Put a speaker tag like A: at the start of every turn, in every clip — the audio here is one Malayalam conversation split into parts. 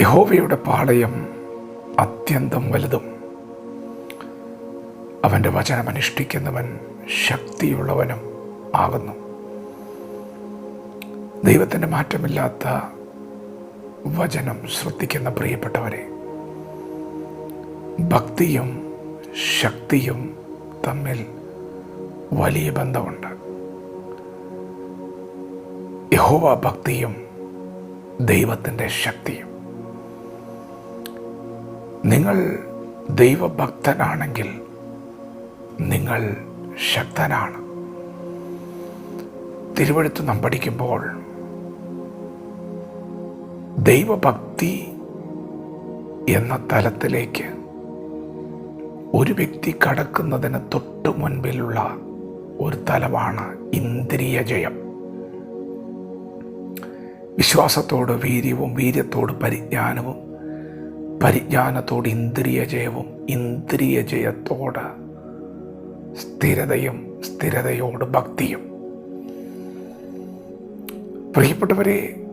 A: യഹോവയുടെ പാളയം അത്യന്തം വലുതും. അവന്റെ വചനം അനുഷ്ഠിക്കുന്നവൻ ശക്തിയുള്ളവനും ആകുന്നു. ദൈവത്തിന്റെ മാറ്റമില്ലാത്ത വചനം ശ്രദ്ധിക്കുന്ന പ്രിയപ്പെട്ടവരെ ഭക്തിയും ശക്തിയും തമ്മിൽ വലിയ ബന്ധമുണ്ട്. യഹോവ ഭക്തിയും ദൈവത്തിന്റെ ശക്തിയും. നിങ്ങൾ ദൈവഭക്തനാണെങ്കിൽ നിങ്ങൾ ശക്തനാണ്. തിരുവഴുത്ത് നാം പഠിക്കുമ്പോൾ ദൈവഭക്തി എന്ന തലത്തിലേക്ക് ഒരു വ്യക്തി കടക്കുന്നതിന് തൊട്ടു മുൻപിലുള്ള ഒരു തലമാണ് ഇന്ദ്രിയ ജയം. വിശ്വാസത്തോട് വീര്യവും വീര്യത്തോട് പരിജ്ഞാനവും പരിജ്ഞാനത്തോട് ഇന്ദ്രിയ ജയവും ഇന്ദ്രിയ ജയത്തോട് സ്ഥിരതയും സ്ഥിരതയോട് ഭക്തിയും. പ്രിയപ്പെട്ടവരെ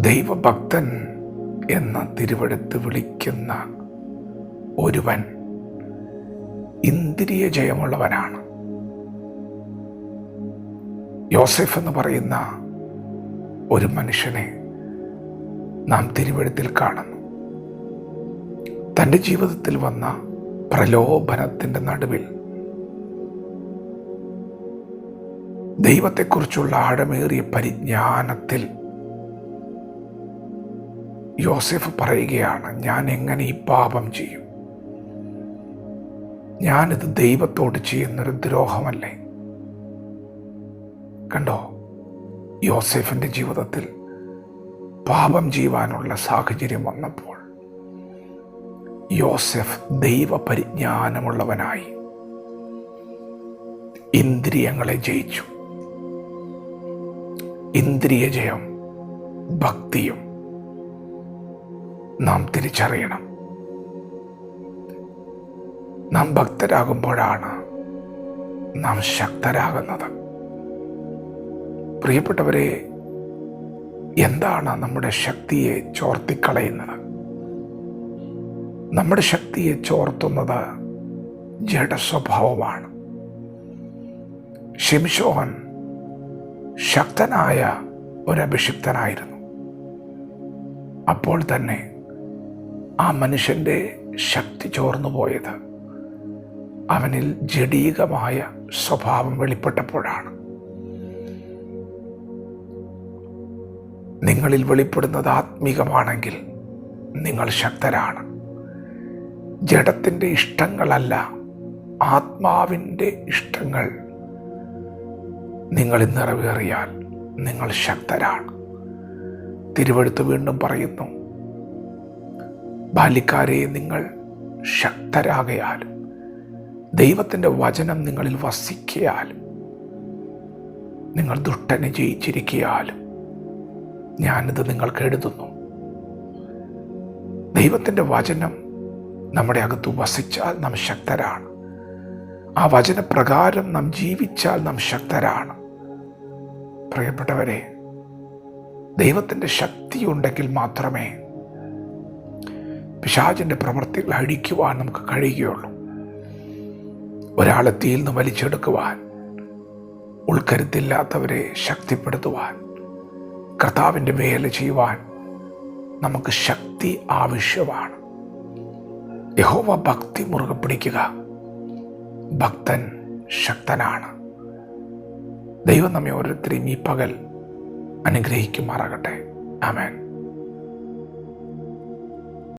A: ദൈവഭക്തൻ എന്ന തിരുവെടുത്ത് വിളിക്കുന്ന ഒരുവൻ ഇന്ദ്രിയ ജയമുള്ളവനാണ് യോസെഫ് എന്ന് പറയുന്ന ഒരു മനുഷ്യനെ നാം തിരുവഴുത്തിൽ കാണുന്നു. തന്റെ ജീവിതത്തിൽ വന്ന പ്രലോഭനത്തിന്റെ നടുവിൽ ദൈവത്തെക്കുറിച്ചുള്ള ആഴമേറിയ പരിജ്ഞാനത്തിൽ യോസെഫ് പറയുകയാണ് ഞാൻ എങ്ങനെ ഈ പാപം ചെയ്യും? ഞാനിത് ദൈവത്തോട് ചെയ്യുന്നൊരു ദ്രോഹമല്ലേ? കണ്ടോ യോസെഫിന്റെ ജീവിതത്തിൽ പാപം ചെയ്യുവാനുള്ള സാഹചര്യം വന്നപ്പോൾ യോസെഫ് ദൈവപരിജ്ഞാനമുള്ളവനായി ഇന്ദ്രിയങ്ങളെ ജയിച്ചു. ഇന്ദ്രിയ ജയം ഭക്തിയും നാം തിരിച്ചറിയണം. നാം ഭക്തരാകുമ്പോഴാണ് നാം ശക്തരാകുന്നത്. പ്രിയപ്പെട്ടവരെ എന്താണ് നമ്മുടെ ശക്തിയെ ചോർത്തിക്കളയുന്നത്? നമ്മുടെ ശക്തിയെ ചോർത്തുന്നത് ജഡസ്വഭാവമാണ്. ഷിംഷോൻ ശക്തനായ ഒരഭിഷിക്തനായിരുന്നു അപ്പോൾ തന്നെ ആ മനുഷ്യന്റെ ശക്തി ചോർന്നു പോയത് അവനിൽ ജഡീകമായ സ്വഭാവം വെളിപ്പെട്ടപ്പോഴാണ്. നിങ്ങളിൽ വെളിപ്പെടുന്നത് ആത്മീകമാണെങ്കിൽ നിങ്ങൾ ശക്തരാണ്. ജഡത്തിന്റെ ഇഷ്ടങ്ങളല്ല ആത്മാവിന്റെ ഇഷ്ടങ്ങൾ നിങ്ങളിൽ നിറവേറിയാൽ നിങ്ങൾ ശക്തരാണ്. തിരുവെടുത്ത് വീണ്ടും പറയുന്നു ബാല്യക്കാരെ നിങ്ങൾ ശക്തരാകയാലും ദൈവത്തിന്റെ വചനം നിങ്ങളിൽ വസിക്കയാലും നിങ്ങൾ ദുഷ്ടനെ ജയിച്ചിരിക്കയാലും ഞാനിത് നിങ്ങൾക്ക് എഴുതുന്നു. ദൈവത്തിന്റെ വചനം നമ്മുടെ അകത്ത് വസിച്ചാൽ നാം ശക്തരാണ്. ആ വചനപ്രകാരം നാം ജീവിച്ചാൽ നാം ശക്തരാണ്. പ്രിയപ്പെട്ടവരെ ദൈവത്തിന്റെ ശക്തി ഉണ്ടെങ്കിൽ മാത്രമേ പിശാചിന്റെ പ്രവൃത്തികൾ അഴിക്കുവാൻ നമുക്ക് കഴിയുകയുള്ളൂ. ഒരാളെ തീയിൽ നിന്ന് വലിച്ചെടുക്കുവാൻ ഉൾക്കരുത്തില്ലാത്തവരെ ശക്തിപ്പെടുത്തുവാൻ കർത്താവിന്റെ വേല ചെയ്യുവാൻ നമുക്ക് ശക്തി ആവശ്യമാണ്. യഹോവ ഭക്തി മുറുകെ പിടിക്കുക. ഭക്തൻ ശക്തനാണ്. ദൈവം നമ്മെ ഓരോരുത്തരെയും ഈ പകൽ അനുഗ്രഹിക്കുമാറാകട്ടെ. ആമേൻ.